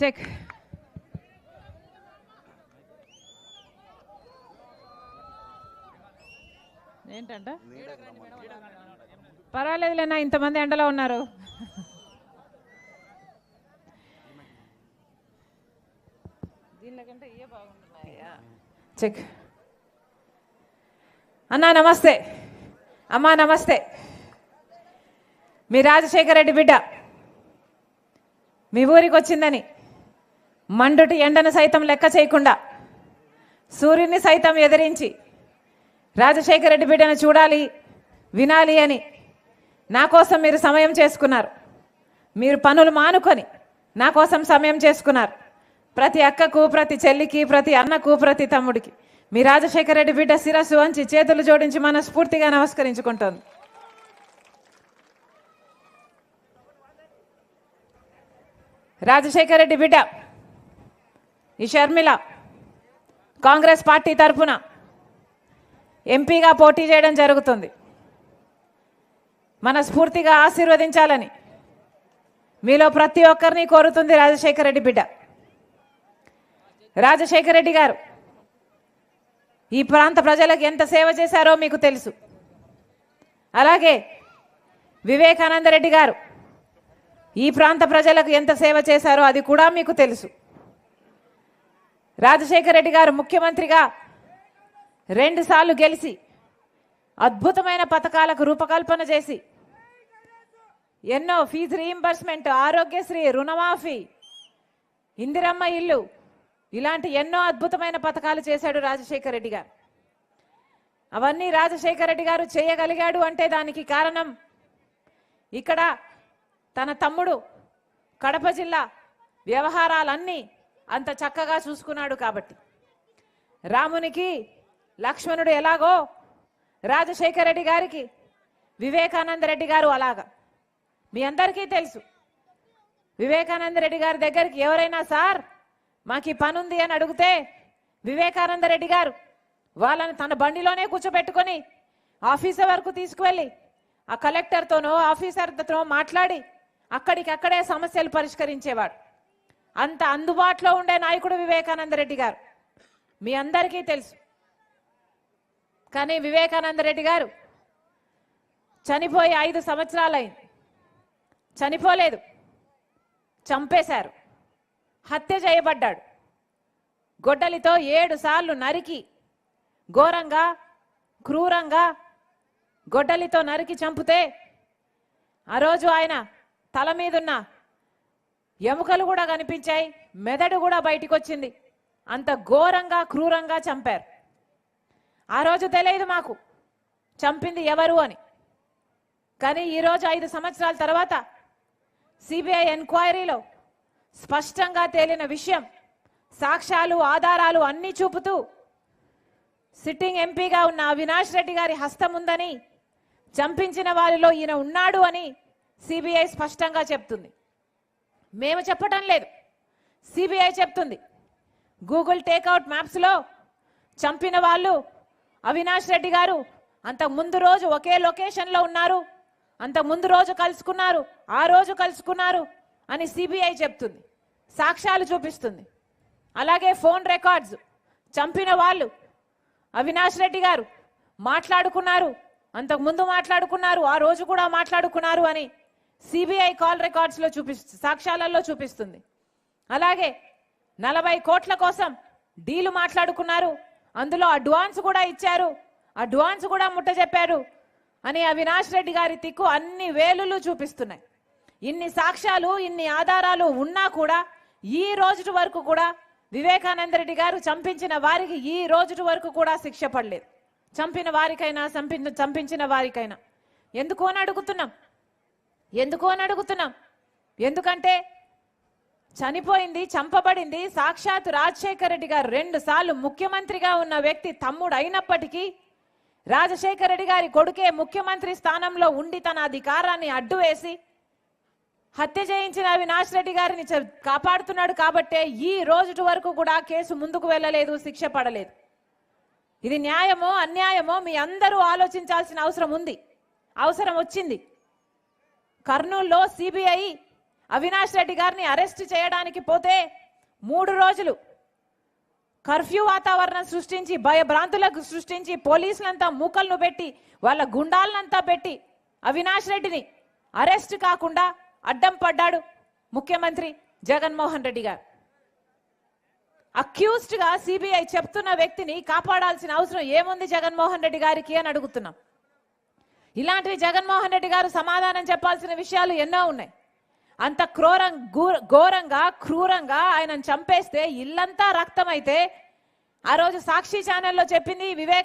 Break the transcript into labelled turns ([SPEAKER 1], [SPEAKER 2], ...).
[SPEAKER 1] Check ఏంటంట? పర్వాలేదులేనా ఇంతమంది ఎండలో ఉన్నారు. చెక్ అన్నా నమస్తే. అమ్మా నమస్తే. మీ రాజశేఖర రెడ్డి బిడ్డ. మీ ఊరికి వచ్చిందని మండుటి ఎండను సైతం లెక్క చేయకుండా సూర్యుని సైతం ఎదిరించి రాజశేఖర రెడ్డి బిడ్డను చూడాలి వినాలి అని నా కోసం మీరు సమయం చేసుకున్నారు. మీరు పనులు మానుకొని నా కోసం సమయం చేసుకున్నారు. ప్రతి అక్కకు ప్రతి చెల్లికి ప్రతి అన్నకు ప్రతి తమ్ముడికి. మీ రాజశేఖర రెడ్డి బిడ్డ శిరస్సు వంచి చేతులు జోడించి మనస్ఫూర్తిగా నమస్కరించుకుంటోంది. రాజశేఖర రెడ్డి బిడ్డ ఈ షర్మిల కాంగ్రెస్ పార్టీ తరఫున ఎంపీగా పోటీ చేయడం జరుగుతుంది. మనస్ఫూర్తిగా ఆశీర్వదించాలని మీలో ప్రతి ఒక్కరిని కోరుతుంది రాజశేఖర రెడ్డి బిడ్డ. రాజశేఖర రెడ్డి గారు ఈ ప్రాంత ప్రజలకు ఎంత సేవ చేశారో మీకు తెలుసు. అలాగే వివేకానంద రెడ్డి గారు ఈ ప్రాంత ప్రజలకు ఎంత సేవ చేశారో అది కూడా మీకు తెలుసు. రాజశేఖర రెడ్డి గారు ముఖ్యమంత్రిగా రెండుసార్లు గెలిచి అద్భుతమైన పథకాలకు రూపకల్పన చేసి ఎన్నో ఫీజు రీయింబర్స్మెంట్ ఆరోగ్యశ్రీ రుణమాఫీ ఇందిరమ్మ ఇల్లు ఇలాంటి ఎన్నో అద్భుతమైన పథకాలు చేశాడు రాజశేఖర రెడ్డి గారు. అవన్నీ రాజశేఖర రెడ్డి గారు చేయగలిగాడు అంటే దానికి కారణం ఇక్కడ తన తమ్ముడు కడప జిల్లా వ్యవహారాలన్నీ అంత చక్కగా చూసుకున్నాడు కాబట్టి. రామునికి లక్ష్మణుడు ఎలాగో రాజశేఖర రెడ్డి గారికి వివేకానంద రెడ్డి గారు అలాగా. మీ అందరికీ తెలుసు వివేకానంద రెడ్డి గారి దగ్గరికి ఎవరైనా సార్ మాకు ఈ పని ఉంది అని అడిగితే వివేకానంద రెడ్డి గారు వాళ్ళని తన బండిలోనే కూర్చోబెట్టుకొని ఆఫీసర్ వరకు తీసుకువెళ్ళి ఆ కలెక్టర్తోనో ఆఫీసర్తో మాట్లాడి అక్కడికి అక్కడే సమస్యలు పరిష్కరించేవాడు. అంత అందుబాటులో ఉండే నాయకుడు వివేకానంద రెడ్డి గారు. మీ అందరికీ తెలుసు. కానీ వివేకానంద రెడ్డి గారు చనిపోయి ఐదు సంవత్సరాలైంది. చనిపోలేదు. చంపేశారు. హత్య చేయబడ్డాడు. గొడ్డలితో ఏడు సార్లు నరికి ఘోరంగా క్రూరంగా గొడ్డలితో నరికి చంపితే ఆ రోజు ఆయన తల మీదున్న ఎముకలు కూడా కనిపించాయి మెదడు కూడా బయటికి వచ్చింది అంత ఘోరంగా క్రూరంగా చంపారు. ఆ రోజు తెలియదు మాకు చంపింది ఎవరు అని. కానీ ఈరోజు ఐదు సంవత్సరాల తర్వాత సిబిఐ ఎంక్వైరీలో స్పష్టంగా తేలిన విషయం సాక్ష్యాలు ఆధారాలు అన్నీ చూపుతూ సిట్టింగ్ ఎంపీగా ఉన్న అవినాష్ రెడ్డి గారి హస్తం ఉందని చంపించిన వారిలో ఈయన ఉన్నాడు అని సిబిఐ స్పష్టంగా చెప్తుంది. మేము చెప్పటం లేదు. సిబిఐ చెప్తుంది. గూగుల్ టేక్అవుట్ మ్యాప్స్లో చంపిన వాళ్ళు అవినాష్ రెడ్డి గారు అంత ముందు రోజు ఒకే లొకేషన్లో ఉన్నారు. అంత ముందు రోజు కలుసుకున్నారు. ఆ రోజు కలుసుకున్నారు అని సిబిఐ చెప్తుంది. సాక్ష్యాలు చూపిస్తుంది. అలాగే ఫోన్ రికార్డ్స్ చంపిన వాళ్ళు అవినాష్ రెడ్డి గారు మాట్లాడుకున్నారు. అంతకు ముందు మాట్లాడుకున్నారు. ఆ రోజు కూడా మాట్లాడుకున్నారు అని సిబిఐ కాల్ రికార్డ్స్లో చూపిస్తుంది సాక్ష్యాలలో చూపిస్తుంది. అలాగే నలభై కోట్ల కోసం డీలు మాట్లాడుకున్నారు. అందులో అడ్వాన్స్ కూడా ఇచ్చారు. అడ్వాన్స్ కూడా ముట్ట చెప్పారు అని అవినాష్ రెడ్డి గారి తిక్కు అన్ని వేలులు చూపిస్తున్నాయి. ఇన్ని సాక్ష్యాలు ఇన్ని ఆధారాలు ఉన్నా కూడా ఈ రోజు వరకు కూడా వివేకానంద రెడ్డి గారు చంపించిన వారికి ఈ రోజు వరకు కూడా శిక్ష పడలేదు. చంపిన వారికైనా చంపిన చంపించిన వారికైనా. ఎందుకు అని అడుగుతున్నాం? ఎందుకు అని అడుగుతున్నాం. ఎందుకంటే చనిపోయింది చంపబడింది సాక్షాత్ రాజశేఖర రెడ్డి గారు రెండు సార్లు ముఖ్యమంత్రిగా ఉన్న వ్యక్తి తమ్ముడు అయినప్పటికీ రాజశేఖర రెడ్డి గారి కొడుకే ముఖ్యమంత్రి స్థానంలో ఉండి తన అధికారాన్ని అడ్డు వేసి హత్య చేయించిన అవినాష్ రెడ్డి గారిని కాపాడుతున్నాడు కాబట్టే ఈ రోజు వరకు కూడా కేసు ముందుకు వెళ్ళలేదు శిక్ష పడలేదు. ఇది న్యాయమో అన్యాయమో మీ అందరూ ఆలోచించాల్సిన అవసరం ఉంది. అవసరం వచ్చింది. కర్నూలులో సిబిఐ అవినాష్ రెడ్డి గారిని అరెస్ట్ చేయడానికి పోతే మూడు రోజులు కర్ఫ్యూ వాతావరణం సృష్టించి భయభ్రాంతులకు సృష్టించి పోలీసులంతా మూకలను పెట్టి వాళ్ళ గుండాలనంతా పెట్టి అవినాష్ రెడ్డిని అరెస్ట్ కాకుండా అడ్డం పడ్డాడు ముఖ్యమంత్రి జగన్మోహన్ రెడ్డి గారు. అక్యూస్డ్గా సిబిఐ చెప్తున్న వ్యక్తిని కాపాడాల్సిన అవసరం ఏముంది జగన్మోహన్ రెడ్డి గారికి అని అడుగుతున్నాం. ఇలాంటివి జగన్మోహన్ రెడ్డి గారు సమాధానం చెప్పాల్సిన విషయాలు ఎన్నో ఉన్నాయి. అంత క్రూరం ఘోరంగా క్రూరంగా ఆయనను చంపేస్తే ఇల్లంతా రక్తమైతే ఆ రోజు సాక్షి ఛానల్లో చెప్పింది వివేక్